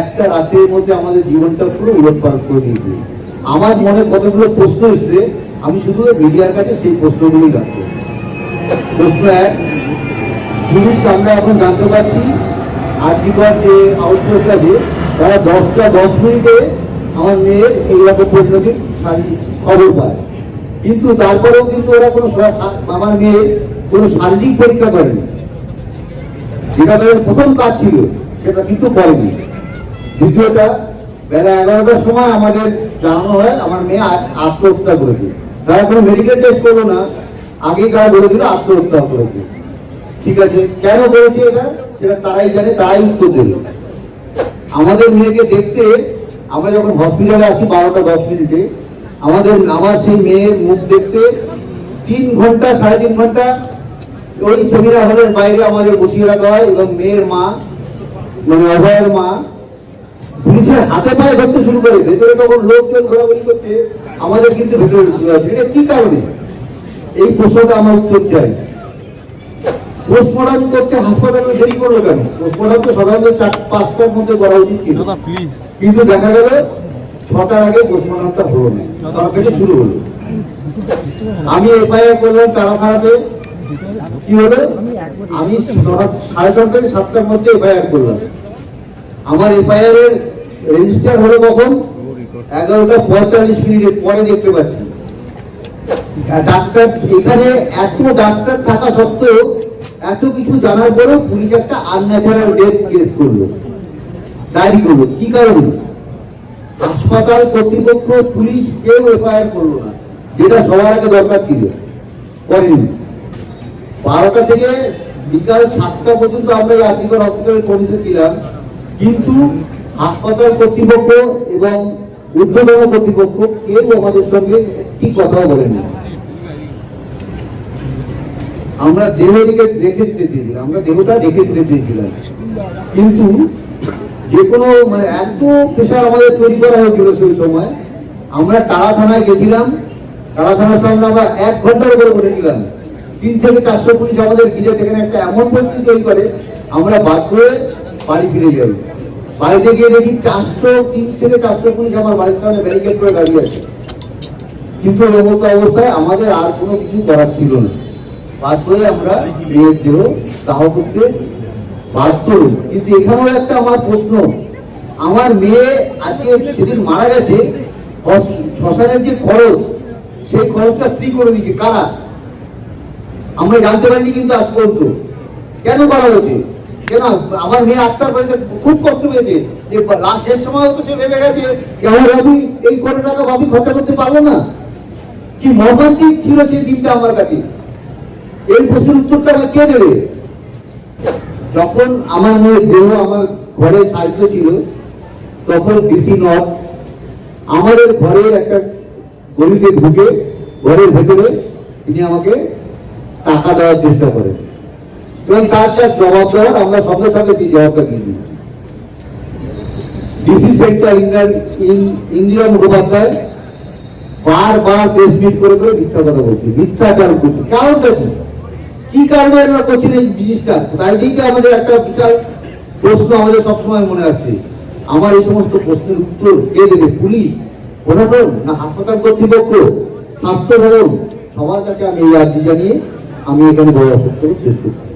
একটা রাতের মধ্যে আমাদের জীবনটা পুরো উলটপালট করে দিয়েছে। আমার মনে কতগুলো প্রশ্ন এসছে, আমি শুধু মিডিয়ার কাছে সেই প্রশ্নগুলোই রাখব। প্রশ্ন এক, পুলিশ আমরা এখন জানতে পারছি আর্থিকর যে আউটপোস্ট আছে তারা দশটা দশ মিনিটে আমার মেয়ের এইরকম পরিণতি খবর পায়। কিন্তু তারপরেও কিন্তু ওরা কোনো আমার মেয়ের কোনো শারীরিক পরীক্ষা করেনি। যেটা তাদের প্রথম কাজ ছিল, সেটা কিন্তু করেনি। দ্বিতীয়টা, বেলা এগারোটার সময় আমাদের জানানো হয়, আমার মেয়ে আত্মহত্যা করেছে। তারা কোনো মেডিকেল টেস্ট করল না আগে তারা বলেছিল আত্মহত্যা করেছে। ঠিক আছে, কেন করেছে এটা? সেটা তারাই জানে, তারাই উত্তর দেবে। আমাদের মেয়েকে দেখতে, আমরা যখন হসপিটালে আসি বারোটা দশ মিনিটে, আমাদের আমার সেই মেয়ের মুখ দেখতে তিন ঘণ্টা, সাড়ে তিন ঘণ্টা ওই সেমিনার হলের বাইরে আমাদের বসিয়ে রাখা হয়, এবং মেয়ের মা মানে অভয়ের মা পুলিশের হাতে পায়ে ধরতে শুরু করে ভেতরে তখন লোকজন ঘোরাঘুরি করছে আমাদের কিন্তু ভেতরে। এটা কি কারণে? এই প্রশ্নটা আমার উত্তর চাই। পোস্টমর্টম করতে হাসপাতালে দেরি করল কেন? পোস্টমর্টম তো সাধারণত চার পাঁচটার মধ্যে করা উচিত ছিল কিন্তু দেখা গেল ছটার আগে পোস্টমর্টমটা হলো না। থেকে শুরু হলো। আমি এফআইআর করলাম তারা খারাপে কি হলো? আমি সাড়ে ছটা থেকে সাতটার মধ্যে এফআইআর করলাম। আমার এফআইআর এর রেজিস্টার হলো কখন? এগারোটা পঁয়তাল্লিশ মিনিটের পরে দেখতে পাচ্ছি। ডাক্তার, এখানে এত ডাক্তার থাকা সত্ত্বেও এত কিছু জানার পরেও পুলিশ একটা আনন্যাচারাল ডেথ কেস করল। ডায়েরি করল। কি কারণে? হাসপাতাল কর্তৃপক্ষ, পুলিশ কেউ এফআইআর করল না। যেটা সবার আগে দরকার ছিল। করেনি। বারোটা থেকে বিকাল সাতটা পর্যন্ত আমরা এই আর্থিকর হসপিটালে কমিতে ছিলাম। কিন্তু হাসপাতাল কর্তৃপক্ষ এবং ঊর্ধ্বতন কর্তৃপক্ষ কেউ আমাদের সঙ্গে একটি কথাও বলেনি। আমরা দেহ দিকে রেখে দিতে চেয়েছিলাম, আমরা দেহটা রেখে দিতে চেয়েছিলাম। কিন্তু যে কোনো মানে এত প্রেশার আমাদের তৈরি করা হয়েছিল সেই সময়, আমরা টালা থানায় গেছিলাম টালা থানার সঙ্গে আমরা এক ঘণ্টার উপরে বসেছিলাম। তিন থেকে চারশো পুলিশ আমাদের ঘিরে, সেখানে একটা এমন পরিস্থিতি তৈরি করে, আমরা বাধ্য হয়ে বাড়ি ফিরে যাই বাড়িতে গিয়ে দেখি চারশো তিন থেকে চারশো পুলিশ আমার বাড়ির সামনে ব্যারিকেড করে দাঁড়িয়ে আছে। কিন্তু এমত অবস্থায় আমাদের আর কোনো কিছু করার ছিল না। বাধ্য আমরা মেয়ের দেহ দাহ করতে বাধ্য কিন্তু এখানেও একটা আমার প্রশ্ন। আমার মেয়ে আজকে সেদিন মারা গেছে শ্মশানের যে খরচ, সেই খরচটা ফ্রি করে দিয়েছে। কারা? আমরা জানতে পারিনি কিন্তু আজ পর্যন্ত। কেন করা হয়েছে? কেন? আমার মেয়ে আত্মার বাড়িতে খুব কষ্ট পেয়েছে, যে লাস্ট শেষ সময় তো সে ভেবে গেছে যে আমার ভাবি এই কত টাকা ভাবি খরচা করতে পারল না। কি মর্মান্তিক ছিল সেই দিনটা আমার কাছে? এই প্রশ্নের উত্তরটা আমার কে দেবে? যখন আমার মেয়ের দেহ আমার ঘরে সাহায্য ছিল, তখন ডিসি নট আমাদের ঘরের একটা গলিতে ঢুকে, ঘরের ভেতরে তিনি আমাকে টাকা দেওয়ার চেষ্টা করেন। এবং তার সাথে জবাব দেওয়ার আমরা সঙ্গে সঙ্গে সেই জবাবটা দিয়ে দিই ডিসি সেন্টার ইন্দিরা মুখোপাধ্যায় বারবার প্রেস মিট করে করে মিথ্যা কথা বলছি, মিথ্যাচার করছি। কারণটা কি কি কারণে এরা করছেন এই জিনিসটা? তাই দিকে আমাদের একটা বিশাল প্রশ্ন আমাদের সবসময় মনে আসছে আমার এই সমস্ত প্রশ্নের উত্তর কে দেবে? পুলিশ, প্রশাসন না হাসপাতাল কর্তৃপক্ষ? স্বাস্থ্য ভবন, সবার কাছে আমি এই আর্জি জানিয়ে আমি এখানে বড় করে শেষ করছি।